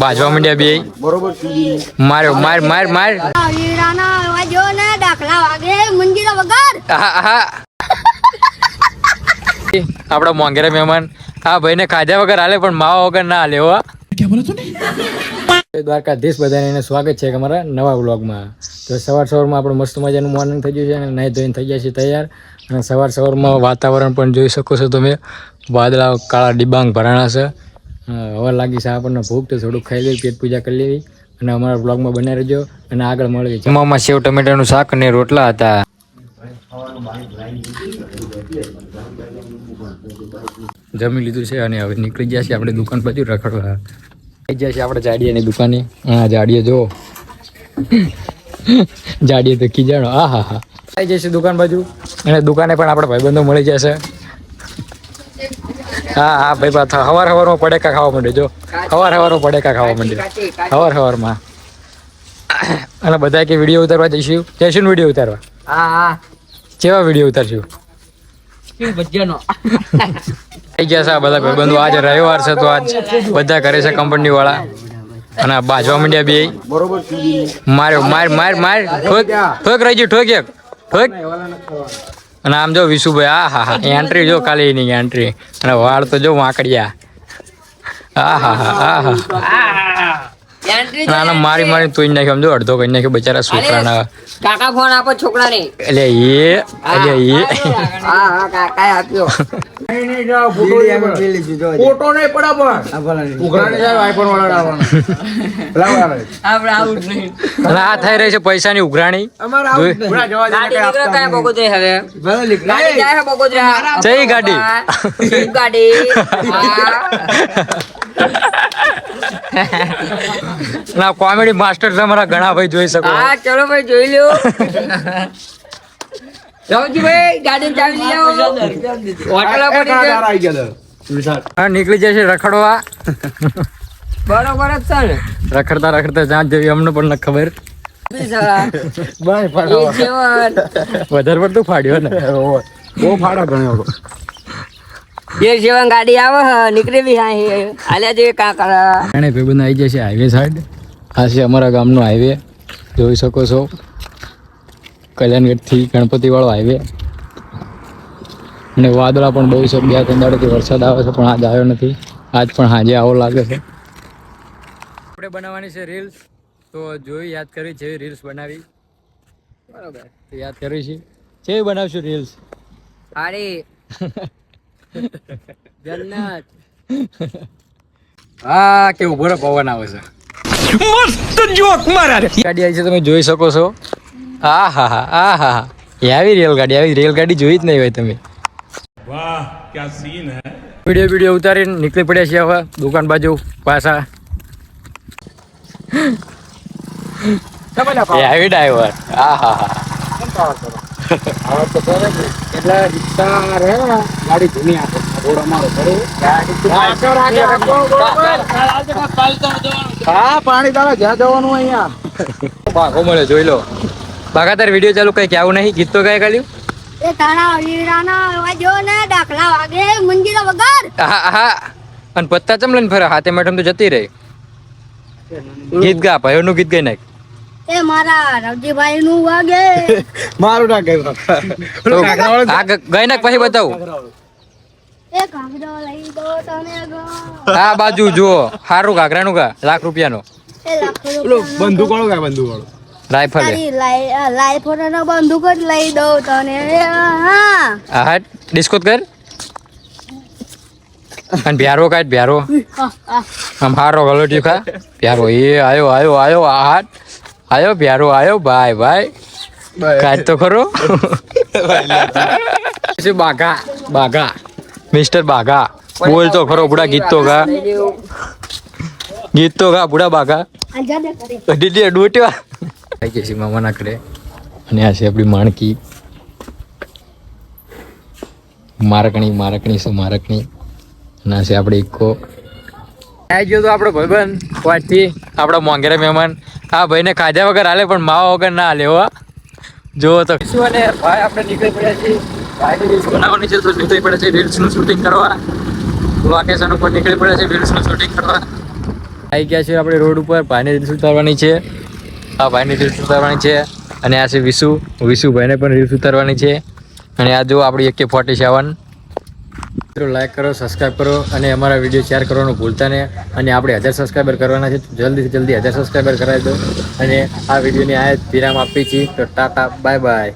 બાજવા માંડ્યા બે. બરોબર માર્યો માર માર માર. હીરાના વાજો ને દાખલા વાગે મંજીરા વગર. આહા, આહા. મોંઘેરા મહેમાન. હા ભાઈને ખાધા વગર હાલે પણ માવા વગર ના હાલે હો દ્વારકાધીશ બધાને એને સ્વાગત છે કે અમારા નવા વ્લોગમાં. તો સવાર સવારમાં આપણે મસ્ત મજાનું મોર્નિંગ થઈ ગયું છે અને નાહી ધોઈને થઈ ગયા છે તૈયાર. અને સવાર સવારમાં વાતાવરણ પણ જોઈ શકો છો તમે. વાદળા કાળા ડિબાંગ ભરાણા છે. હવે લાગી છે આપણને ભૂખ તો થોડુંક ખાઈ લેવી પેટ પૂજા કરી લેવી અને અમારા બ્લોગમાં બનાવી રહેજો અને આગળ મળી જમવામાં સેવ ટમેટાનું શાક અને રોટલા હતા. જમી લીધું છે અને હવે નીકળી ગયા છે આપણે દુકાન બાજુ રખડવા. આવી ગયા છે આપણે જાડીયાની દુકાને. હા જાડીએ જો જાડીએ તો ખીજાણો. આ હા હા આવી જશે દુકાન બાજુ. અને દુકાને પણ આપણે ભાઈબંધો મળી જશે. હા હા ભાઈ બા હવાર હવારમાં પડેકા ખાવા માંડે જો. હવાર હવારમાં પડેકા ખાવા માંડે. હવાર હવારમાં. અને બધા કે વીડિયો ઉતારવા જઈશું? જઈશું વીડિયો ઉતારવા. હા હા. કેવા વીડિયો ઉતારશું? થઈ ગયા છે બધા ભાઈબંધો. આજે રવિવાર છે તો આજ બધા કરે છે કંપની વાળા અને બાજવા માંડ્યા બે. બરોબર માર્યો માર માર માર ઠોક ઠોક રહી ગયું ઠોક એક. ઠોક. અને આમ જો વિશુભાઈ આ હા હા એન્ટ્રી જો ખાલી એની એન્ટ્રી અને વાળ તો જો વાંકડિયા. આ હા હા હા હા. ના મારી મારી તોઈ નાખ્યો. આમ જો અડધો કરી નાખ્યો બચારા છોકરાના. કાકા ફોન આપો છોકરાને. એટલે એ એટલે એ. હા હા કાકાએ આપ્યો. ફોટો નહીં પડા પણ ઉઘરાણી સાહેબ આઈફોન વાળા આવવાના. આપણે નહીં. આ થઈ રહી છે પૈસાની ઉઘરાણી. જોઈ. ગાડી નીકળે કયા બગોદરે હવે. ગાડી જાય છે બગોદરા જઈ ગાડી. જીપ ગાડી. ના કોમેડી માસ્ટર તમારા ઘણા ભાઈ જોઈ શકો. હા ચલો ભાઈ જોઈ લ્યો. રવજીભાઈ ગાડી ચાવી લઈ આવો. હોટલ પડી છે. હા નીકળી જશે રખડવા. બરોબર જ છે ને. રખડતા રખડતા જ્યાં જેવી અમને પણ ન ખબર. વધારે પડતું ફાડ્યો ને. બહુ ફાડો ગણ્યો એ જીવન ગાડી આવે હ નીકળી બી હા હે. આલ્યા જે કરા એને આવી જશે હાઈવે સાઈડ આ છે અમારા ગામનો હાઈવે. જોઈ શકો છો. કલ્યાણગઢથી ગણપતિવાળો હાઈવે. અને વાદળા પણ બહુ છે. બે ત્રણ દાડોથી વરસાદ આવે છે પણ આજ આવ્યો નથી. આજ પણ હાજે આવો લાગે છે. આપણે બનાવવાની છે રીલ્સ. તો જોઈ યાદ કરી જેવી રીલ્સ બનાવી. બરાબર. તો યાદ કરી છે. જેવી બનાવશું રીલ્સ? આડી જન્નત. હા કેવું ભરો પવન આવે છે. મસ્ત જોક મારા. ગાડી આવી છે તમે જોઈ શકો છો. હા હા આવી રેલગાડી આવી રેલગાડી જોઈ જ નહીં હોય તમે. વાહ ક્યાં સીન હે? વીડિયો વીડિયો ઉતારીને નીકળી પડ્યા છે હવે દુકાન બાજુ પાછા. આવી ડ્રાઈવર હા રહે ગાડી હા પાણી તારા જ્યાં જવાનું અહીંયા. ભાગો મળે જોઈ લો. બાકા વીડિયો ચાલુ કઈ કેવું નહીં? ગીત તો કઈ કર્યું એ તારા વાજો ને દાખલા વાગે મંજીરા વગર. હા હા. અને પત્તા ચમ લઈને ફરે હાથે મેડમ તો જતી રહી. ગીત ગા ભાઈઓનું ગીત ગઈ નાખ. એ મારા રવજીભાઈ નું વાગે. મારું ના કહ્યું આ ગઈ નાખ પછી બતાવું. એ કાગડો લઈ દો તને ગો. આ બાજુ જુઓ સારું ઘાઘરાનું ગા લાખ રૂપિયા નો બંધુ કોણ કાંઈ બંદૂક વાળું રાઇફલ રાઈફલ લાઈ લાઈફ નો બંદૂક જ લઈ દઉં તને. હા. હા હાટ કર. અને ભ્યારો કાઢ ભ્યારો આમ હારો ગલોટી ખા. ભ્યારો એ આયો આયો આયો હાટ. આયો ભ્યારો આયો ભાઈ ભાઈ. કાઢ તો ખરો. છે બાઘા બાઘા. મિસ્ટર બાઘા. બોલ તો ખરો બુડા ગીત તો ગા ગીત તો ગા બુડા બાઘા. ડીડી ડૂટ્યો. આવી ગઈ છે મામાના ઘરે. અને આ છે આપણી માણકી. મારકણી મારકણી છે મારકણી. અને આ છે આપણે ઇકો. આવી ગયો તો આપણો ભાઈબંધ વાટથી આપણા મોંઘેરા મહેમાન. આ ભાઈને ખાધા વગર હાલે પણ માવા વગર ના હાલે હો જુઓ તો. શું અને ભાઈ આપણે નીકળી પડ્યા છીએ? ભાઈ રીલ્સ બનાવવાની છે તો નીકળી પડે છે રીલ્સનું શૂટિંગ કરવા. લોકેશન ઉપર નીકળી પડ્યા છે રીલ્સનું શૂટિંગ કરવા. આવી ગયા છે આપણે રોડ ઉપર ભાઈને રીલ્સ ઉતારવાની છે. આ ભાઈની રીલ્સ ઉતારવાની છે અને આ છે વિશુ. વિશુભાઈને પણ રીલ્સ ઉતારવાની છે. અને આ જો આપણી એકે ફોર્ટી સેવન. મિત્રો લાઈક કરો સબસ્ક્રાઈબ કરો અને અમારા વીડિયો શેર કરવાનું ભૂલતા નહીં. અને આપણે હજાર સબસ્ક્રાઈબર કરવાના છે જલ્દીથી જલ્દી હજાર સબસ્ક્રાઈબર કરાવી દો. અને આ વિડીયોની આ વિરામ આપી છીએ. તો ટાટા બાય બાય